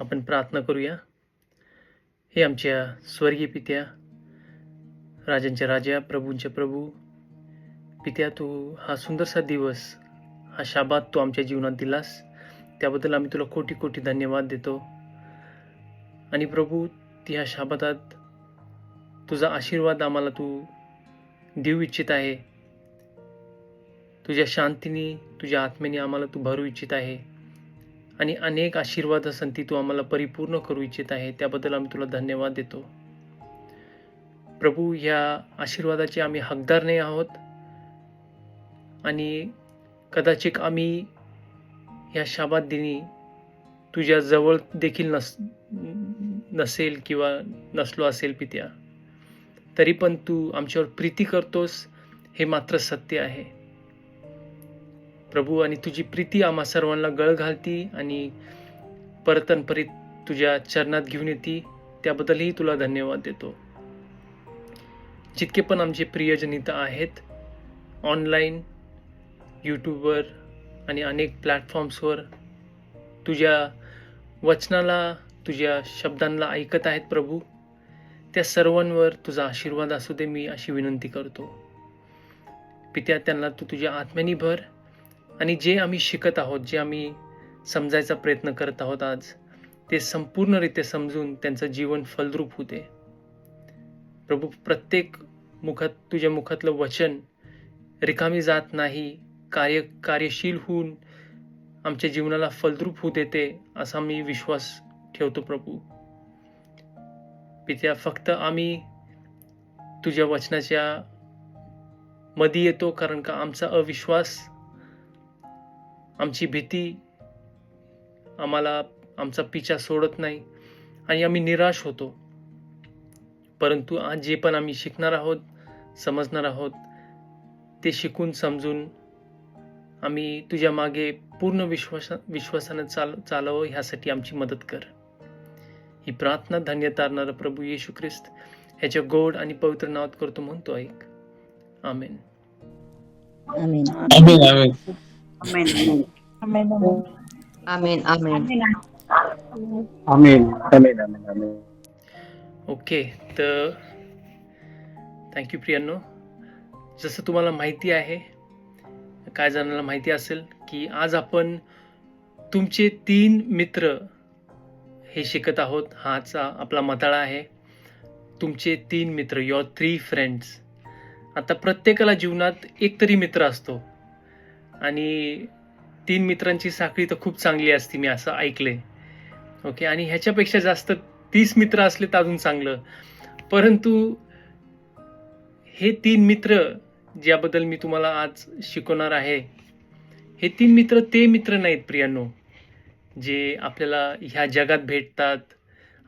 आपण प्रार्थना करूया. हे आमच्या स्वर्गीय पित्या राजांच्या राजा प्रभूंच्या प्रभू पित्या तू हा सुंदरसा दिवस हा शाबात तू आमच्या जीवनात दिलास. त्याबद्दल आम्ही तुला कोटी कोटी धन्यवाद देतो. आणि प्रभू ती ह्या शाबातात तुझा आशीर्वाद आम्हाला तू देऊ इच्छित आहे. तुझ्या शांतीने तुझ्या आत्मेने आम्हाला तू भरू इच्छित आहे. आणि अनेक आशीर्वाद संती तू आम्हाला परिपूर्ण करू इच्छित आहे. त्याबद्दल आम्ही तुला धन्यवाद देतो. प्रभू या आशीर्वादाचे आम्ही हकदार नाही आहोत. आणि कदाचित आम्ही या शाबात दिनी तुझ्या जवळ देखील नस नसेल किंवा नसलो असेल पित्या. तरी पण तू आमच्यावर प्रीती करतोस हे मात्र सत्य आहे. प्रभू आणि तुझी प्रीती आम्हा सर्वांना गळ घालती आणि परतनपरीत तुझ्या चरणात घेऊन येते. त्याबद्दलही तुला धन्यवाद देतो. जितके पण आमचे प्रियजनिता आहेत ऑनलाईन यूट्यूबवर आणि अनेक प्लॅटफॉर्म्सवर तुझ्या वचनाला तुझ्या शब्दांना ऐकत आहेत प्रभू त्या सर्वांवर तुझा आशीर्वाद असू दे मी अशी विनंती करतो. पित्या त्यांना तू तुझ्या आत्म्यानी भर आणि जे आम्ही शिकत आहोत जे आम्ही समजायचा प्रयत्न करत आहोत आज ते संपूर्णरित्या समजून त्यांचं जीवन फलद्रूप होते. प्रभू प्रत्येक मुखात तुझ्या मुखातलं वचन रिकामी जात नाही कार्य कार्यशील होऊन आमच्या जीवनाला फलद्रूप होऊ देते असा मी विश्वास ठेवतो प्रभू. पित्या फक्त आम्ही तुझ्या वचनाच्या मध्ये येतो कारण का आमचा अविश्वास आमची भीती आम्हाला आमचा पिछा सोडत नाही आणि आम्ही निराश होतो. परंतु आज जे पण आम्ही शिकणार आहोत समजणार आहोत ते शिकून समजून आम्ही तुझ्या मागे पूर्ण विश्वासा विश्वासानं चाल चालावं ह्यासाठी आमची मदत कर. ही प्रार्थना धन्य तारणारा प्रभू येशू ख्रिस्त ह्याच्या गोड आणि पवित्र नावात करतो म्हणतो ऐक. आमेन. आमीन. Amen amen Amen. Amen. Amen amen amen amen okay तर थँक्यू प्रियांनो जसं तुम्हाला माहिती आहे काय जणांना माहिती असेल की आज आपण तुमचे तीन मित्र हे शिकत आहोत. हाचा आपला मताळा आहे. तुमचे तीन मित्र युअर थ्री फ्रेंड्स आता प्रत्येकाला जीवनात एक तरी मित्र असतो. आणि तीन मित्रांची साखळी तर खूप चांगली असते मी असं ऐकलंय. ओके आणि ह्याच्यापेक्षा जास्त तीस मित्र असले तर अजून चांगलं. परंतु हे तीन मित्र ज्याबद्दल मी तुम्हाला आज शिकवणार आहे हे तीन मित्र ते मित्र नाहीत प्रियांनो जे आपल्याला ह्या जगात भेटतात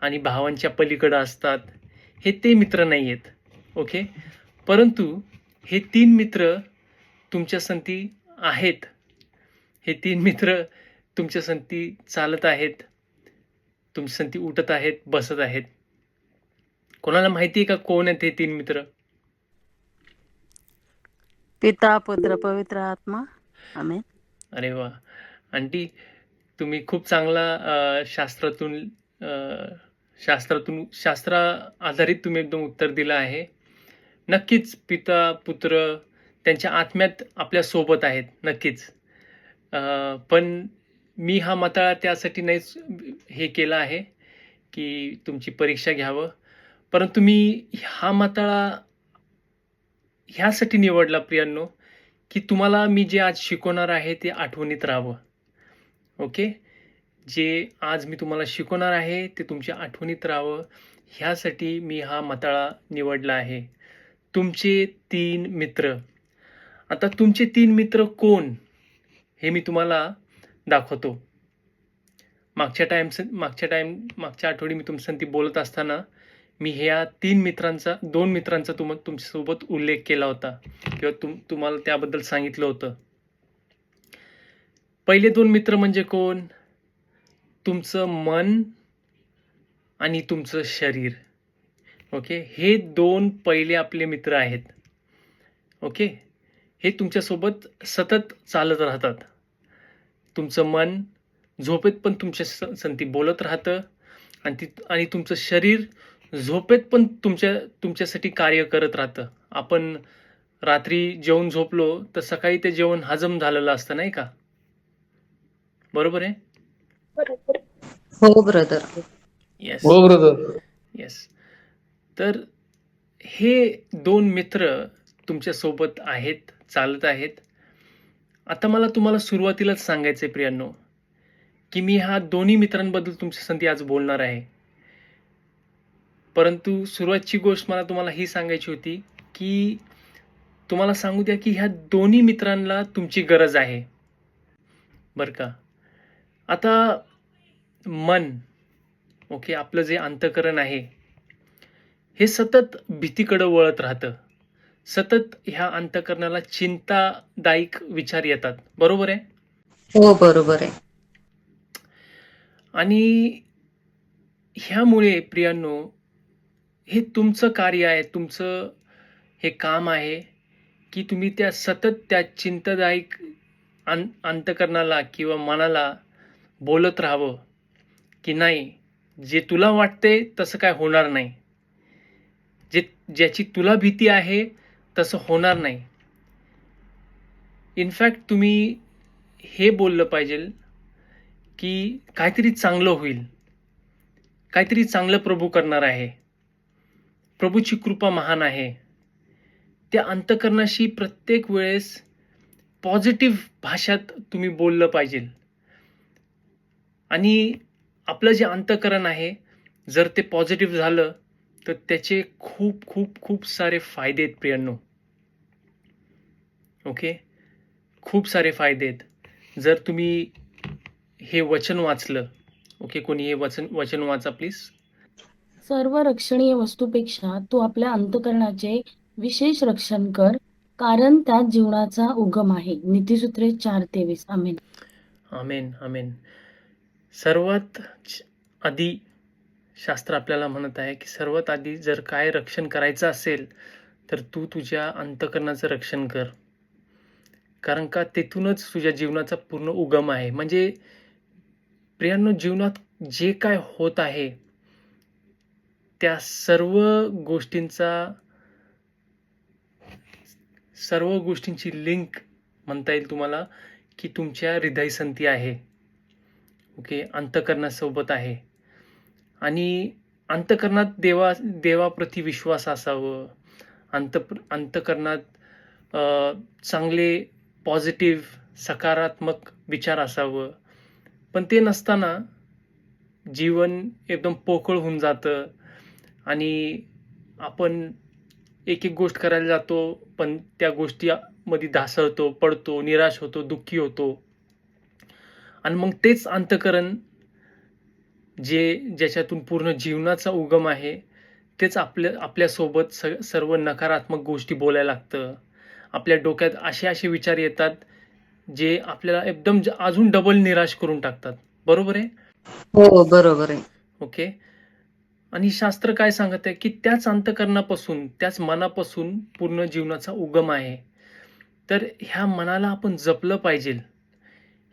आणि भावांच्या पलीकडं असतात. हे ते मित्र नाही आहेत ओके परंतु हे तीन मित्र तुमच्या संती आहेत. हे तीन मित्र तुमच्या संती चालत आहेत. तुमच्या संती उठत आहेत बसत आहेत. कोणाला माहिती आहे का कोण आहेत हे तीन मित्र? पिता पुत्र पवित्र आत्मा. आमेन. अरे वा. आंटी तुम्ही खूप चांगला शास्त्रातून शास्त्रातून शास्त्रा आधारित तुम्ही एकदम उत्तर दिलं आहे. नक्कीच पिता पुत्र त्यांच्या आत्म्यात आपल्यासोबत आहेत नक्कीच. पण मी हा मताळा त्यासाठी नाहीच हे केला आहे की तुमची परीक्षा घ्यावं. परंतु मी हा मताळा ह्यासाठी निवडला प्रियांनो की तुम्हाला मी जे आज शिकवणार आहे ते आठवणीत राहावं. ओके? जे आज मी तुम्हाला शिकवणार आहे ते तुमच्या आठवणीत राहावं. ह्यासाठी मी हा मताळा निवडला आहे. तुमचे तीन मित्र आता तुमचे तीन मित्र कोण? हे मी तुम्हाला दाखवतो. मागच्या टाइम मागच्या टाइम मागच्या आठवडी मी तुमच्यासाठी बोलत असताना मी ह्या तीन मित्रांचा दोन मित्रांचा तुम तुमच्यासोबत उल्लेख केला होता. किंवा तुम तुम्हाला त्याबद्दल सांगितलं होतं. पहिले दोन मित्र म्हणजे कोण? तुमचं मन आणि तुमचं शरीर. ओके? हे दोन पहिले आपले मित्र आहेत. ओके? हे तुमच्यासोबत सतत चालत राहतात. तुमचं मन झोपेत पण तुमच्या स- संगती बोलत राहतं आणि ती आणि तुमचं शरीर झोपेत पण तुमच्या तुमच्यासाठी कार्य करत राहतं. आपण रात्री जेवून झोपलो तर सकाळी ते जेवण हजम झालेलं असतं नाही का? बरोबर आहे? हो ब्रदर येस हो ब्रदर येस तर हे दोन मित्र तुमच्यासोबत आहेत. चालत आहेत. आता मला तुम्हाला सुरुवातीलाच सांगायचं आहे प्रियांनो की मी हा दोन्ही मित्रांबद्दल तुमच्या संधी आज बोलणार आहे. परंतु सुरुवातची गोष्ट मला तुम्हाला ही सांगायची होती की तुम्हाला सांगू द्या की ह्या दोन्ही मित्रांना तुमची गरज आहे. बरं का? आता मन ओके आपलं जे अंतकरण आहे हे सतत भीतीकडं वळत राहतं. सतत ह्या अंतकरणाला चिंतादायक विचार येतात. बरोबर आहे? हो बरोबर आहे. आणि ह्यामुळे प्रियांनो हे तुमचं कार्य आहे तुमचं हे काम आहे की तुम्ही त्या सतत त्या चिंतादायक अं अंतकरणाला किंवा मनाला बोलत राहावं की नाही जे तुला वाटते तसं काय होणार नाही. जे ज्याची तुला भीती आहे तसं होणार नाही. इनफॅक्ट तुम्ही हे बोललं पाहिजे की काहीतरी चांगलं होईल. काहीतरी चांगलं प्रभू करणार आहे. प्रभूची कृपा महान आहे. त्या अंतकरणाशी प्रत्येक वेळेस पॉझिटिव्ह भाषात तुम्ही बोललं पाहिजे. आणि आपलं जे अंतकरण आहे जर ते पॉझिटिव्ह झालं तर त्याचे खूप खूप खूप सारे फायदे आहेत प्रियांनो. ओके खूप सारे फायदे आहेत. जर तुम्ही हे वचन वाचलं ओके कोणी हे वचन वचन वाचा प्लीज सर्व रक्षणीय वस्तूपेक्षा तू आपल्या अंतकरणाचे विशेष रक्षण कर कारण त्यात जीवनाचा उगम आहे. नीतिसूत्रे चार तेवीस. आमेन. आमेन आमेन. सर्वात आधी शास्त्र आपल्याला म्हणत आहे की सर्वात आधी जर काय रक्षण करायचं असेल तर तू तुझ्या अंतकरणाचं रक्षण कर. कारण का तेथूनच तुझ्या जीवनाचा पूर्ण उगम आहे. म्हणजे प्रियांनो जीवनात जे काय होत आहे त्या सर्व गोष्टींचा सर्व गोष्टींची लिंक म्हणता येईल तुम्हाला की तुमच्या हृदयसंती आहे. ओके? अंतकरणासोबत आहे. आणि अंतकरणात देवा देवाप्रती विश्वास असावं. अंत अंतकरणात चांगले पॉझिटिव्ह सकारात्मक विचार असावं. पण ते नसताना जीवन एकदम पोकळ होऊन जातं आणि आपण एक एक गोष्ट करायला जातो पण त्या गोष्टीमध्ये धासळतो पडतो निराश होतो दुःखी होतो. आणि मग तेच अंतकरण जे ज्याच्यातून पूर्ण जीवनाचा उगम आहे तेच आपल्या आपल्यासोबत स सर्व नकारात्मक गोष्टी बोलायला लागतं. आपल्या डोक्यात असे असे विचार येतात जे आपल्याला एकदम अजून डबल निराश करून टाकतात. बरोबर आहे? हो बरोबर आहे. ओके? आणि शास्त्र काय सांगत आहे की त्याच अंतकरणापासून त्याच मनापासून पूर्ण जीवनाचा उगम आहे. तर ह्या मनाला आपण जपलं पाहिजे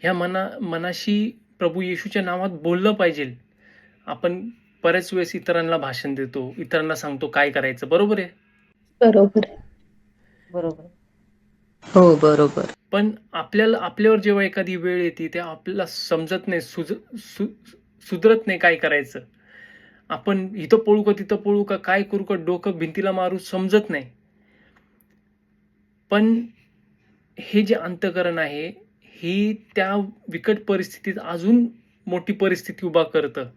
ह्या मना मनाशी प्रभू येशूच्या नावात बोललं पाहिजे आपण बऱ्याच वेळेस इतरांना भाषण देतो इतरांना सांगतो काय करायचं बरोबर आहे? बरोबर बरोबर हो बरोबर. पण आपल्याला आपल्यावर जेव्हा एखादी वेळ येते तेव्हा आपल्याला समजत नाही सुज सु सुधरत नाही काय करायचं. आपण इथं पळू का तिथं पळू का काय करू का डोकं भिंतीला मारू समजत नाही. पण हे जे अंतकरण आहे ही त्या विकट परिस्थितीत अजून मोठी परिस्थिती उभा करतं.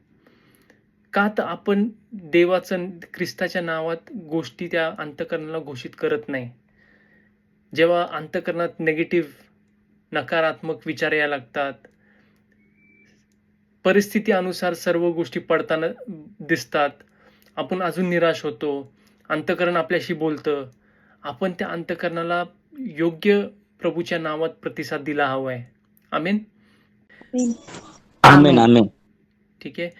का तर आपण देवाचं ख्रिस्ताच्या नावात गोष्टी त्या अंतकरणाला घोषित करत नाही. जेव्हा अंतकरणात नेगेटिव्ह नकारात्मक विचार यायला लागतात परिस्थिती अनुसार सर्व गोष्टी पडताना दिसतात आपण अजून निराश होतो अंतकरण आपल्याशी बोलतं आपण त्या अंतकरणाला योग्य प्रभूच्या नावात प्रतिसाद दिला हवा आहे आमीन. आमेन आमेन. ठीक आहे?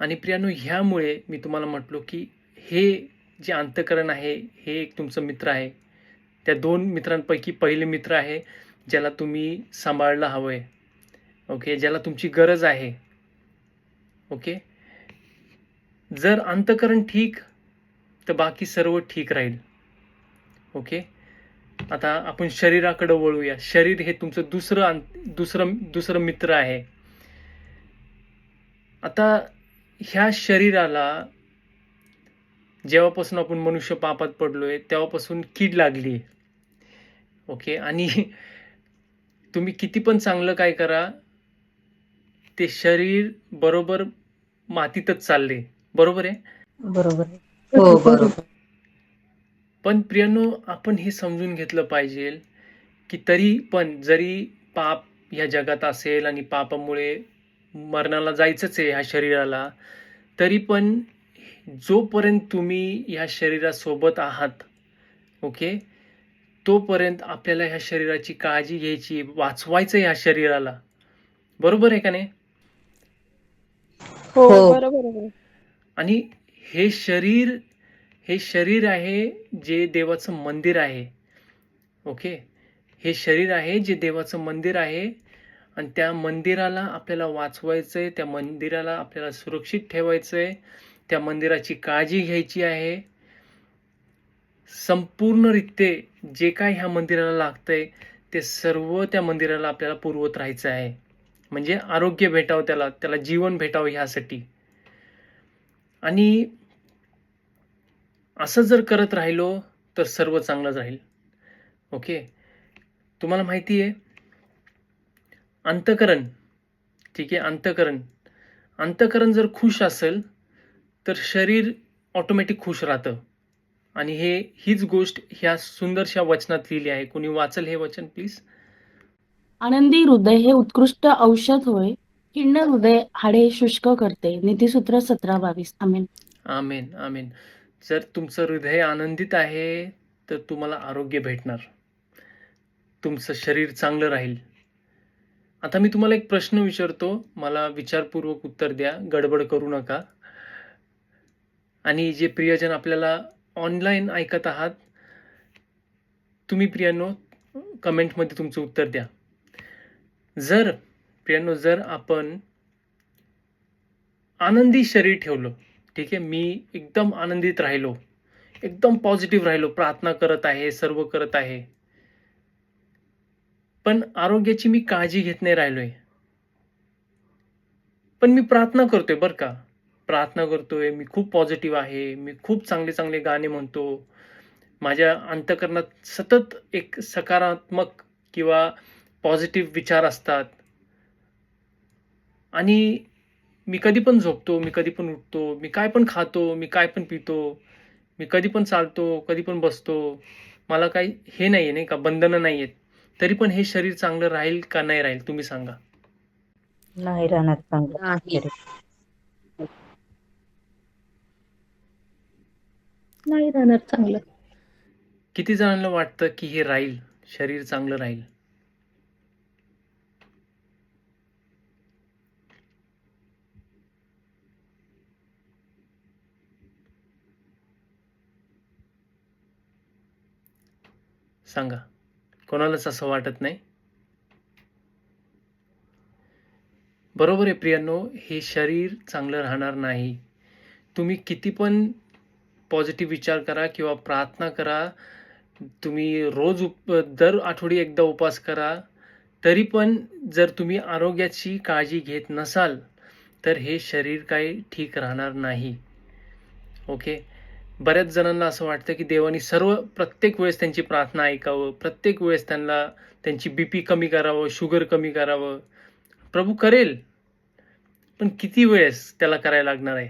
आणि प्रियानो ह्यामुळे मी तुम्हाला म्हटलो की हे जे अंतकरण आहे हे एक तुमचं मित्र आहे. त्या दोन मित्रांपैकी पहिले मित्र आहे ज्याला तुम्ही सांभाळलं हवं आहे ओके ज्याला तुमची गरज आहे. ओके जर अंतकरण ठीक तर बाकी सर्व ठीक राहील. ओके आता आपण शरीराकडं वळूया. शरीर हे तुमचं दुसरं दुसरं दुसरं मित्र आहे. आता ह्या शरीराला जेव्हापासून आपण मनुष्य पापात पडलोय तेव्हापासून कीड लागली ओके आणि तुम्ही किती पण चांगलं काय करा ते शरीर बरोबर मातीतच चालले बरोबर आहे? बरोबर आहे. हो बरोबर. पण प्रियानो आपण हे समजून घेतलं पाहिजे की तरी पण जरी पाप ह्या जगात असेल आणि पापामुळे मरणाला जायचंच आहे ह्या शरीराला. तरी पण जोपर्यंत तुम्ही ह्या शरीरासोबत आहात ओके तोपर्यंत आपल्याला ह्या शरीराची काळजी घ्यायची वाचवायचं ह्या शरीराला. बरोबर आहे का नाही? हो हो. बरोबर आणि हे शरीर हे शरीर आहे जे देवाचं मंदिर आहे ओके हे शरीर आहे जे देवाचं मंदिर आहे आणि त्या मंदिराला आपल्याला वाचवायचं आहे त्या मंदिराला आपल्याला सुरक्षित ठेवायचं आहे त्या मंदिराची काळजी घ्यायची आहे. संपूर्णरित्ये जे काय ह्या मंदिराला लागतंय ते सर्व त्या मंदिराला आपल्याला पुरवत राहायचं आहे. म्हणजे आरोग्य भेटावं त्याला त्याला जीवन भेटावं ह्यासाठी. आणि असं जर करत राहिलो तर सर्व चांगलं राहील. ओके? तुम्हाला माहिती आहे अंतकरण. ठीक आहे अंतकरण. अंतकरण जर खुश असेल तर शरीर ऑटोमॅटिक खुश राहतं. आणि हे हीच गोष्ट ह्या सुंदरशा वचनात लिहिली आहे. कोणी वाचल हे वचन प्लीज आनंदी हृदय हे उत्कृष्ट औषध होय. खिन्न हृदय हाडे शुष्क करते. नीतीसूत्र सतरा बावीस. आमेन. आमेन आमेन. जर तुमचं हृदय आनंदित आहे तर तुम्हाला आरोग्य भेटणार. तुमचं शरीर चांगलं राहील. आता मी तुम्हाला एक प्रश्न विचारतो. मला विचारपूर्वक उत्तर द्या. गडबड करू नका. आणि जे प्रियजन आपल्याला ऑनलाईन ऐकत आहात तुम्ही प्रियांनो कमेंटमध्ये तुमचं उत्तर द्या. जर प्रियांनो जर आपण आनंदी शरीर ठेवलं ठीक आहे मी एकदम आनंदित राहिलो एकदम पॉझिटिव्ह राहिलो प्रार्थना करत आहे सर्व करत आहे पण आरोग्याची मी काळजी घेत नाही राहिलोय. पण मी प्रार्थना करतोय बरं का. प्रार्थना करतोय मी खूप पॉझिटिव्ह आहे मी खूप चांगले चांगले गाणे म्हणतो. माझ्या अंतकरणात सतत एक सकारात्मक किंवा पॉझिटिव्ह विचार असतात. आणि मी कधी पण झोपतो मी कधी पण उठतो मी काय पण खातो मी काय पण पितो मी कधी पण चालतो कधी पण बसतो. मला काही हे नाही आहे नाही का बंधनं नाही आहेत तरी पण हे शरीर चांगलं राहील का नाही राहील तुम्ही सांगा. नाही राहणार चांगलं. नाही. नाही राहणार चांगलं. किती जणांना वाटतं की हे राहील शरीर चांगलं राहील? सांगा. कोणालाच असं वाटत नाही. बरोबर आहे प्रियांनो हे शरीर चांगलं राहणार नाही. तुम्ही किती पण पॉझिटिव्ह विचार करा किंवा प्रार्थना करा तुम्ही रोज उप दर आठवडी एकदा उपवास करा तरी पण जर तुम्ही आरोग्याची काळजी घेत नसाल तर हे शरीर काही ठीक राहणार नाही. ओके बऱ्याच जणांना असं वाटतं की देवानी सर्व प्रत्येक वेळेस त्यांची प्रार्थना ऐकावं प्रत्येक वेळेस त्यांना त्यांची बी पी कमी करावं शुगर कमी करावं. प्रभू करेल पण किती वेळेस त्याला करायला लागणार आहे?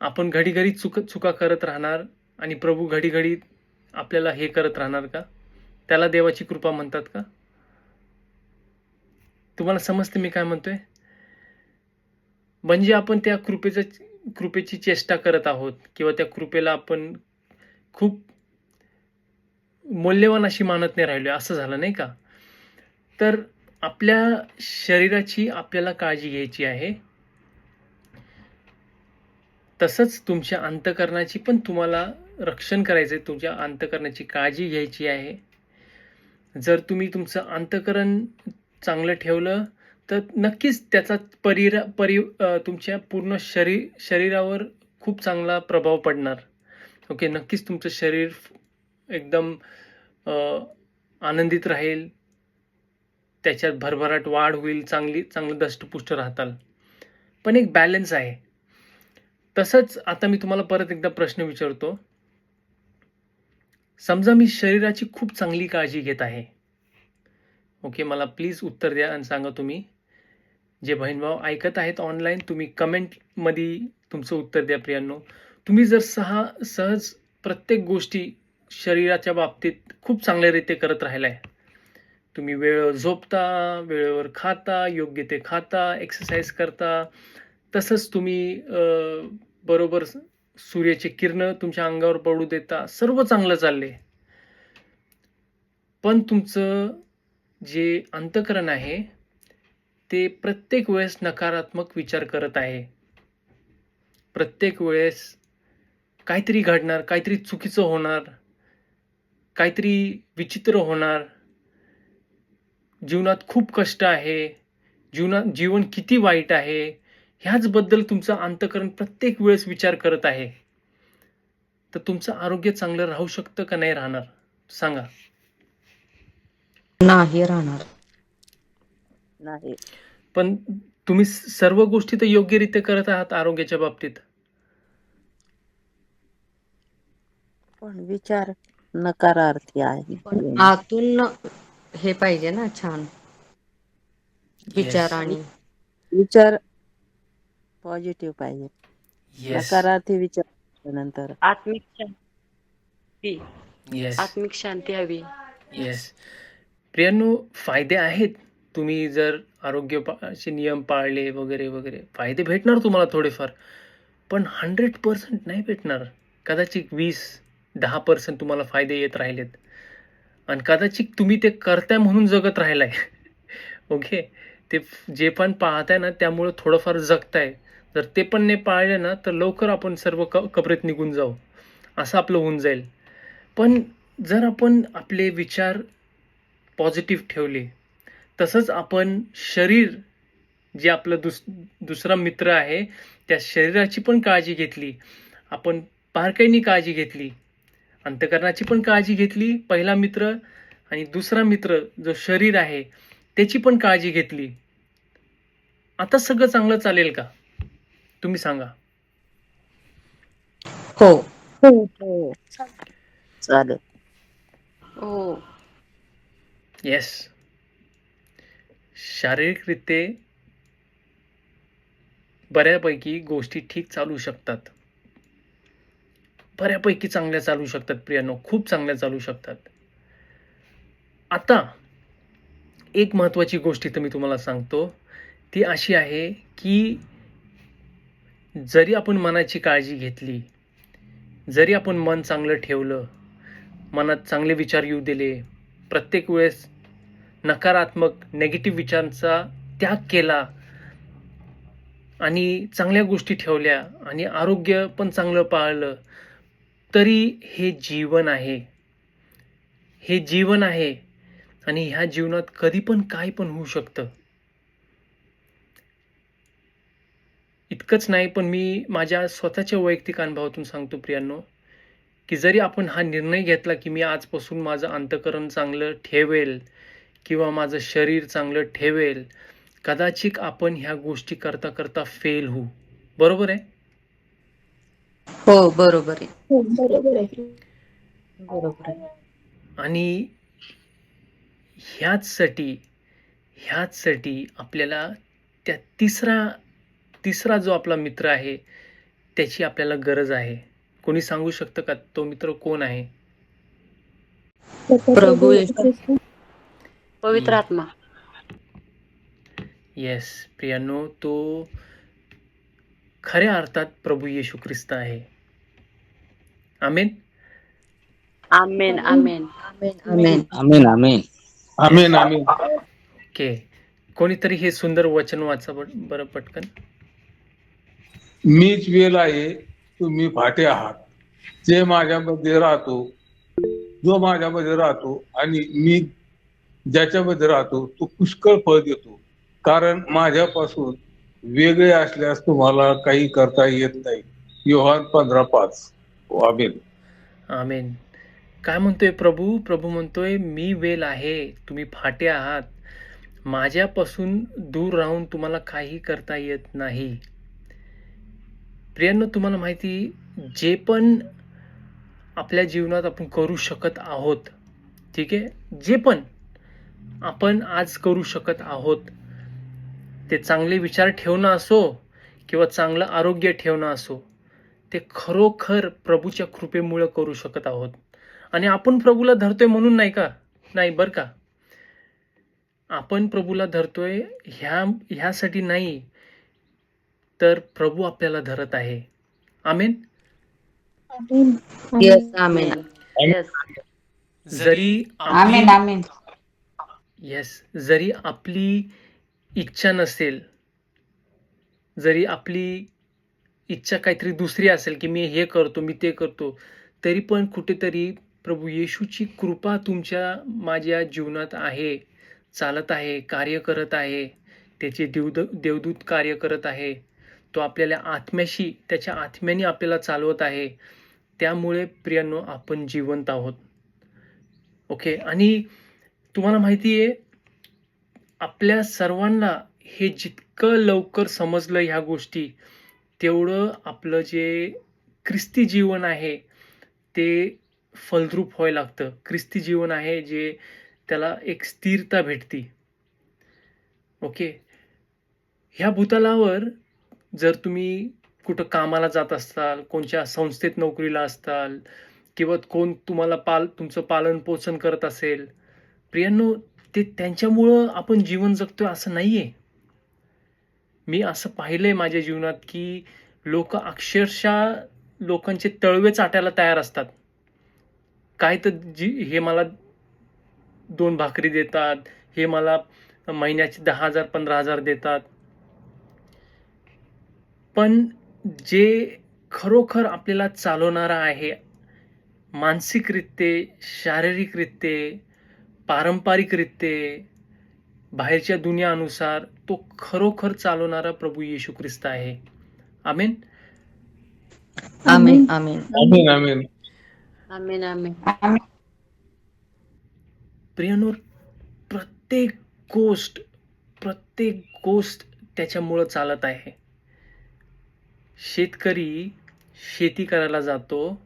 आपण घडी घडी चुक चुका करत राहणार आणि प्रभू घडी घडी आपल्याला हे करत राहणार का? त्याला देवाची कृपा म्हणतात का? तुम्हाला समजते मी काय म्हणतोय? म्हणजे आपण त्या कृपेचं कृपेची चेष्टा करत आहोत किंवा त्या कृपेला आपण खूप मौल्यवान अशी मानत नाही राहिलो असं झालं नाही का? तर आपल्या शरीराची आपल्याला काळजी घ्यायची आहे. तसंच तुमच्या अंतकरणाची पण तुम्हाला रक्षण करायचं आहे तुमच्या अंतकरणाची काळजी घ्यायची आहे. जर तुम्ही तुमचं अंतकरण चांगलं ठेवलं तर नक्कीच त्याचा परिरा परि तुमच्या पूर्ण शरीर शरीरावर खूप चांगला प्रभाव पडणार. ओके नक्कीच तुमचं शरीर एकदम आनंदित राहील. त्याच्यात भरभराट वाढ होईल चांगली चांगलं दष्टपुष्ट राहताल. पण एक बॅलन्स आहे. तसंच आता मी तुम्हाला परत एकदा प्रश्न विचारतो. समजा मी शरीराची खूप चांगली काळजी घेत आहे. ओके मला प्लीज उत्तर द्या आणि सांगा तुम्ही. जे बहीणभाऊ ऐकत आहेत ऑनलाईन तुम्ही कमेंटमध्ये तुमचं उत्तर द्या प्रियांनो. तुम्ही जर सहा सहज प्रत्येक गोष्टी शरीराच्या बाबतीत खूप चांगल्यारीत्या करत राहिलाय. तुम्ही वेळेवर झोपता वेळेवर खाता योग्य ते खाता एक्सरसाइज करता. तसंच तुम्ही बरोबर सूर्याची किरण तुमच्या अंगावर पडू देता. सर्व चांगलं चालले पण तुमचं जे अंतकरण आहे ते प्रत्येक वेळेस नकारात्मक विचार करत आहे. प्रत्येक वेळेस काहीतरी घडणार काहीतरी चुकीचं होणार काहीतरी विचित्र होणार. जीवनात खूप कष्ट आहे जीवनात जीवन किती वाईट आहे ह्याचबद्दल तुमचं अंतकरण प्रत्येक वेळेस विचार करत आहे. तर तुमचं आरोग्य चांगलं राहू शकतं का नाही राहणार? सांगा. नाही राहणार. नाही. पण तुम्ही सर्व गोष्टी तर योग्यरित्या करत आहात आरोग्याच्या बाबतीत? पण विचार नकारार्थी आहे. पण आतून हे पाहिजे ना छान. विचार आणि विचार पॉझिटिव्ह पाहिजे. येस नकारार्थी विचार नंतर. आत्मिक शांती. येस आत्मिक शांती हवी. येस प्रियांनो फायदे आहेत? तुम्ही जर आरोग्य पा- नियम पाळले वगैरे वगैरे फायदे भेटणार तुम्हाला थोडेफार. पण हंड्रेड पर्सेंट नाही भेटणार. कदाचित वीस दहा पर्सेंट तुम्हाला फायदे येत राहिलेत. आणि कदाचित तुम्ही ते करताय म्हणून जगत राहिलाय. ओके ते जे पण पाहताय ना त्यामुळे थोडंफार जगताय. जर ते पण नाही पाळले ना तर लवकर आपण सर्व क कबरेत निघून जाऊ. असं आपलं होऊन जाईल. पण जर आपण आपले विचार पॉझिटिव्ह ठेवले तसंच आपण शरीर जे आपलं दुस दुसरा मित्र आहे त्या शरीराची पण काळजी घेतली. आपण बारकाईने काळजी घेतली. अंतकरणाची पण काळजी घेतली पहिला मित्र आणि दुसरा मित्र जो शरीर आहे त्याची पण काळजी घेतली. आता सगळं चांगलं चालेल का? तुम्ही सांगा. हो. हो चालेल. हो. येस शारीरिकरित्या बऱ्यापैकी गोष्टी ठीक चालू शकतात. बऱ्यापैकी चांगल्या चालू शकतात प्रियानो. खूप चांगल्या चालू शकतात. आता एक महत्त्वाची गोष्ट इथं मी तुम्हाला सांगतो. ती अशी आहे की जरी आपण मनाची काळजी घेतली जरी आपण मन चांगलं ठेवलं मनात चांगले विचार येऊ दिले प्रत्येक वेळेस नकारात्मक नेगेटिव्ह विचारांचा त्याग केला आणि चांगल्या गोष्टी ठेवल्या आणि आरोग्य पण चांगलं पाळलं. तरी हे जीवन आहे. हे जीवन आहे आणि ह्या जीवनात कधी पण काय पण होऊ शकतं. इतकंच नाही पण मी माझ्या स्वतःच्या वैयक्तिक अनुभवातून सांगतो प्रियांनो की जरी आपण हा निर्णय घेतला की मी आजपासून माझं अंतकरण चांगलं ठेवेल किंवा माझं शरीर चांगलं ठेवेल कदाचित आपण ह्या गोष्टी करता करता फेल होऊ. बरोबर आहे? हो बरोबर आहे. बरोबर आहे. आणि ह्याचसाठी ह्याचसाठी आपल्याला त्या तिसरा तिसरा जो आपला मित्र आहे त्याची आपल्याला गरज आहे. कोणी सांगू शकतं का? तो मित्र कोण आहे? प्रभू येशू पवित्र आत्मा. येस प्रियानो तो खऱ्या अर्थात प्रभू येशू ख्रिस्त आहे. आमेन? Amen amen. Amen. Amen amen. Amen amen okay कोणीतरी हे सुंदर वचन वाचा बर- बरं पटकन. मीच वेल आहे तुम्ही फाटे आहात. जे माझ्यामध्ये राहतो जो माझ्यामध्ये राहतो आणि मी ज्याच्यामध्ये राहतो तो पुष्कळ फळ देतो. कारण माझ्यापासून वेगळे असल्यास तुम्हाला काही करता येत नाही. योहान पंधरा पाच. आमेन. आमेन. काय म्हणतोय प्रभू? प्रभू म्हणतोय मी वेल आहे. तुम्ही फाटे आहात. माझ्यापासून दूर राहून तुम्हाला काही करता येत नाही. प्रियांनो तुम्हाला माहिती जे पण आपल्या जीवनात आपण करू शकत आहोत ठीक आहे? जे पण आपण आज करू शकत आहोत. ते चांगले विचार ठेवणं असो किंवा चांगलं आरोग्य ठेवणं असो ते खरोखर प्रभूच्या कृपेमुळे करू शकत आहोत. आणि आपण प्रभूला धरतोय म्हणून नाही का? नाही बरं का? आपण प्रभूला धरतोय ह्या ह्यासाठी नाही तर प्रभू आपल्याला धरत आहे. आमेन? येस आमेन. येस जरी आमेन आमेन. येस जरी आपली इच्छा नसेल जरी आपली इच्छा काहीतरी दुसरी असेल की मी हे करतो मी ते करतो तरी पण कुठेतरी प्रभू येशूची कृपा तुमच्या माझ्या जीवनात आहे चालत आहे कार्य करत आहे त्याचे देवद देवदूत कार्य करत आहे. तो आपल्याला आत्म्याशी त्याच्या आत्म्याने आपल्याला चालवत आहे. त्यामुळे प्रियांनो आपण जिवंत आहोत. ओके आणि तुम्हाला माहिती आहे आपल्या सर्वांना हे जितकं लवकर समजलं ह्या गोष्टी तेवढं आपलं जे ख्रिस्ती जीवन आहे ते फलद्रूप व्हायला लागतं. ख्रिस्ती जीवन आहे जे त्याला एक स्थिरता भेटती. ओके? ह्या भूतलावर जर तुम्ही कुठं कामाला जात असताल कोणत्या संस्थेत नोकरीला असताल किंवा कोण तुम्हाला पाल तुमचं पालन पोषण करत असेल प्रियांनो ते त्यांच्यामुळं आपण जीवन जगतोय असं नाही आहे मी असं पाहिलंय माझ्या जीवनात की लोक अक्षरशः लोकांचे तळवे चाटायला तयार असतात. काय तर जी हे मला दोन भाकरी देतात हे मला महिन्याचे दहा हजार पंधरा हजार देतात. पण जे खरोखर आपल्याला चालवणारा आहे मानसिकरित्या शारीरिकरित्या पारंपरिकरित्ते बाहेरच्या दुनियानुसार तो खरोखर चालवणारा प्रभू येशू ख्रिस्त आहे. आमेन? Amen. Amen. Amen amen. Amen आमेन. प्रत्येक गोष्ट प्रत्येक गोष्ट त्याच्यामुळं चालत आहे. शेतकरी शेती करायला जातो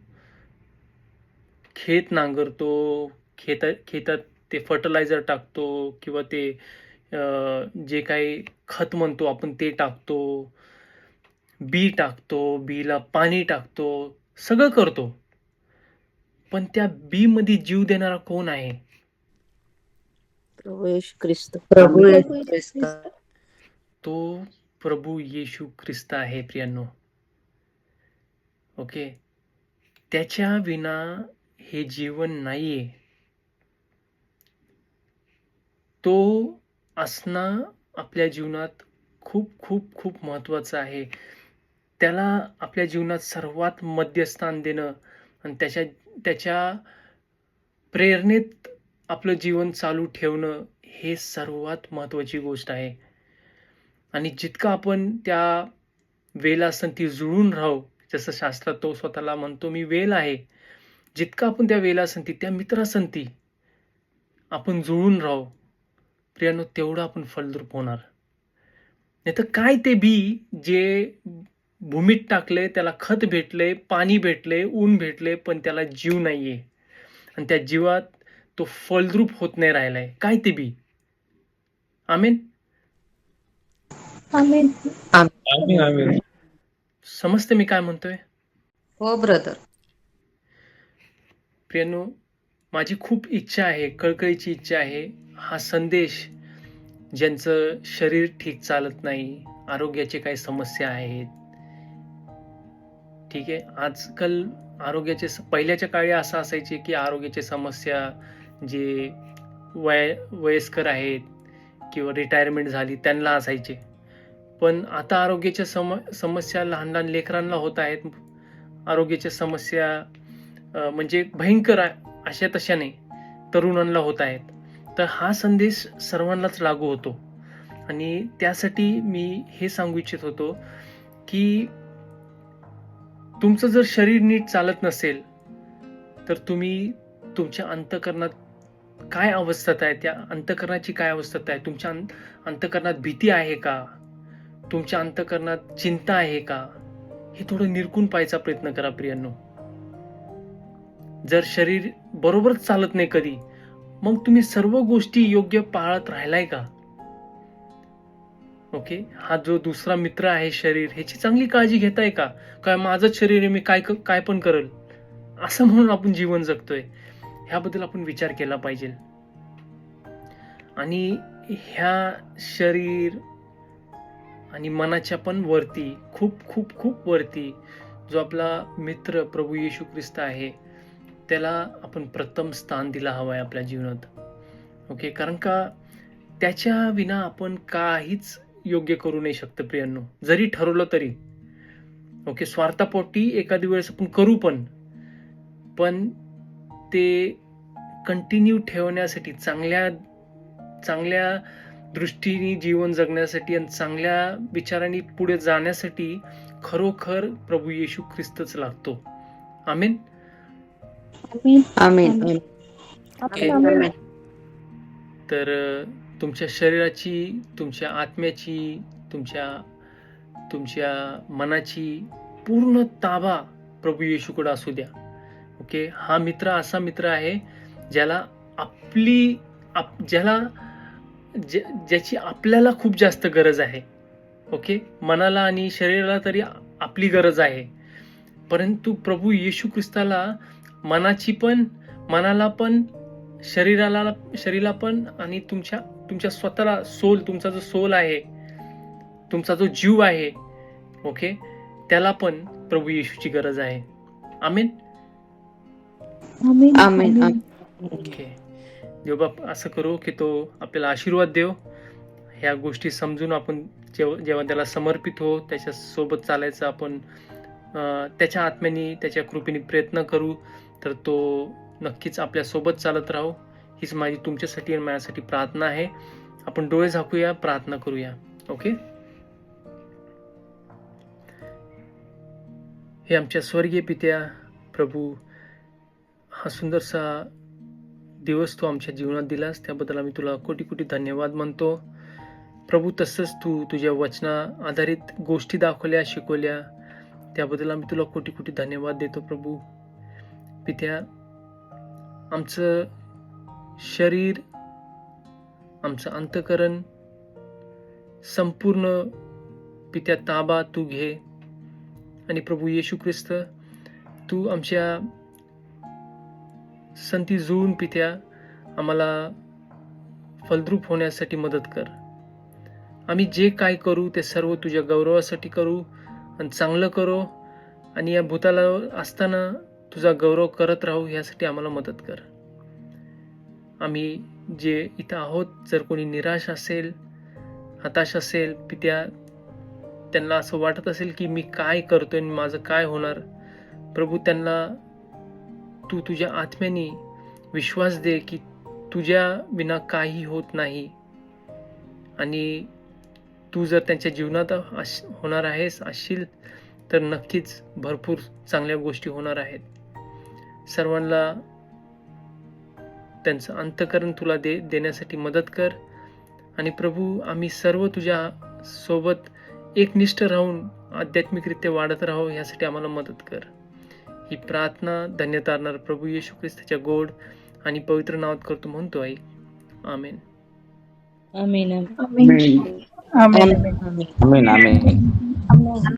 खेत नांगरतो खेत खेतात ते फर्टिलायझर टाकतो किंवा ते जे काही खत म्हणतो आपण ते टाकतो. बी टाकतो बीला पाणी टाकतो सगळं करतो. पण त्या बी मध्ये जीव देणारा कोण आहे? प्रभू येशू ख्रिस्त. प्रभू येशू ख्रिस्त. तो प्रभू येशू ख्रिस्त आहे प्रियांनो. ओके? त्याच्या विना हे जीवन नाहीये. तो असणं आपल्या जीवनात खूप खूप खूप महत्त्वाचं आहे. त्याला आपल्या जीवनात सर्वात मध्यस्थान देणं आणि त्याच्या त्याच्या प्रेरणेत आपलं जीवन चालू ठेवणं हे सर्वात महत्त्वाची गोष्ट आहे. आणि जितकं आपण त्या वेलासंती जुळून राहू जसं शास्त्रात तो स्वतःला म्हणतो मी वेल आहे. जितकं आपण त्या वेलासंती त्या मित्रासंती आपण जुळून राहू. प्रियानो तेवढं आपण फलद्रूप होणार नाही तर काय ते बी जे भूमीत टाकले त्याला खत भेटले पाणी भेटले ऊन भेटले पण त्याला जीव नाहीये. आणि त्या जीवात तो फलद्रूप होत नाही राहिलाय. काय ते बी? आमेन. आमेन आमेन. समजते मी काय म्हणतोय? हो ब्रदर. प्रियानो माझी खूप इच्छा आहे कळकळीची इच्छा आहे. हा संदेश ज्यांचं शरीर ठीक चालत नाही आरोग्याचे काही समस्या आहेत. ठीक आहे? आजकाल आरोग्याचे पहिल्याच्या काळी असं असायचे की आरोग्याची समस्या जे वय वयस्कर आहेत किंवा रिटायरमेंट झाली त्यांना असायचे. पण आता आरोग्याच्या सम समस्या लहान लहान लेकरांना होत आहेत. आरोग्याच्या समस्या म्हणजे भयंकर अशा तशाने तरुणांना होत आहेत. तर हा संदेश सर्वांनाच लागू होतो. आणि त्यासाठी मी हे सांगू इच्छित होतो की तुमचं जर शरीर नीट चालत नसेल तर तुम्ही तुमच्या अंतकरणात काय अवस्थात आहे? त्या अंतकरणाची काय अवस्थात आहे? तुमच्या अं- अंतकरणात भीती आहे का? तुमच्या अंतकरणात चिंता आहे का? हे थोडं निरकून पाहायचा प्रयत्न करा प्रियांनो. जर शरीर बरोबर चालत नाही कधी मग तुम्ही सर्व गोष्टी योग्य पाळत राहिलाय का? ओके हा जो दुसरा मित्र आहे शरीर ह्याची चांगली काळजी घेताय का? काय माझंच शरीर आहे मी काय क- काय पण करेल? असं म्हणून आपण जीवन जगतोय. ह्याबद्दल आपण विचार केला पाहिजे. आणि ह्या शरीर आणि मनाच्या पण वरती खूप खूप खूप वरती जो आपला मित्र प्रभू येशू ख्रिस्त आहे त्याला आपण प्रथम स्थान दिला हवं आहे आपल्या जीवनात. ओके कारण का त्याच्या विना आपण काहीच योग्य करू नाही शकत प्रियांनो. जरी ठरवलं तरी. ओके स्वार्थापोटी एखादी वेळेस आपण करू पण. पण ते कंटिन्यू ठेवण्यासाठी चांगल्या चांगल्या दृष्टीने जीवन जगण्यासाठी आणि चांगल्या विचारांनी पुढे जाण्यासाठी खरोखर प्रभू येशू ख्रिस्तच लागतो. आमीन आमेन. ओके आमेन. तर तुमच्या शरीराची तुमच्या आत्म्याची तुमच्या तुमच्या मनाची पूर्ण ताबा प्रभू येशूकडे असू द्या. ओके हा मित्र असा मित्र आहे ज्याला आपली आप ज्याला ज्या- ज्याची आपल्याला खूप जास्त गरज आहे. ओके मनाला आणि शरीराला तरी आपली गरज आहे. परंतु प्रभू येशू ख्रिस्ताला मनाची पण मनाला पण शरीराला शरीराला पण आणि तुमच्या तुमच्या स्वतःला सोल तुमचा जो सोल आहे तुमचा जो जीव आहे ओके त्याला पण प्रभू येशूची गरज आहे. आमीन आमेन ओके देवबाप असं करू की तो आपल्याला आशीर्वाद देव. ह्या गोष्टी समजून आपण जेव्हा जेव्हा त्याला समर्पित हो त्याच्या सोबत चालायचं आपण त्याच्या आत्म्याने त्याच्या कृपेने प्रयत्न करू. तर तो नक्कीच आपल्यासोबत चालत राहो. हीच माझी तुमच्यासाठी आणि माझ्यासाठी प्रार्थना आहे. आपण डोळे झाकूया प्रार्थना करूया. ओके हे आमच्या स्वर्गीय पित्या प्रभू हा सुंदरसा दिवस तू आमच्या जीवनात दिलास. त्याबद्दल आम्ही तुला कोटी कोटी धन्यवाद म्हणतो. प्रभू तसंच तू तुझ्या वचना आधारित गोष्टी दाखवल्या शिकवल्या. त्याबद्दल आम्ही तुला कोटी कोटी धन्यवाद देतो प्रभू. पित्या आमचं शरीर आमचं अंतकरण संपूर्ण पित्या ताबा तू घे. आणि प्रभू येशू ख्रिस्त तू आमच्या संती जुळून पित्या आम्हाला फलद्रूप होण्यासाठी मदत कर. आम्ही जे काय करू ते सर्व तुझ्या गौरवासाठी करू आणि चांगलं करो. आणि या भूताला असताना तुझा गौरव करत राहू यासाठी आम्हाला मदत कर. आम्ही जे इथं आहोत जर कोणी निराश असेल हताश असेल पित्या त्यांना असं वाटत असेल की मी काय करतोय आणि माझं काय होणार प्रभू त्यांना तू तुझ्या आत्म्याने विश्वास दे की तुझ्या विना काही होत नाही. आणि तू जर त्यांच्या जीवनात आश होणार आहेस असशील तर नक्कीच भरपूर चांगल्या गोष्टी होणार आहेत. सर्वांना त्यांचं अंतकरण तुला दे देण्यासाठी मदत कर. आणि प्रभू आम्ही सर्व तुझ्या सोबत एकनिष्ठ राहून आध्यात्मिकरित्या वाढत राहू यासाठी आम्हाला मदत कर. ही प्रार्थना धन्यतारणार प्रभू येशू ख्रिस्ताच्या गोड आणि पवित्र नावात करतो म्हणतो आई आमेन. आमेन. आमीन. आमीन.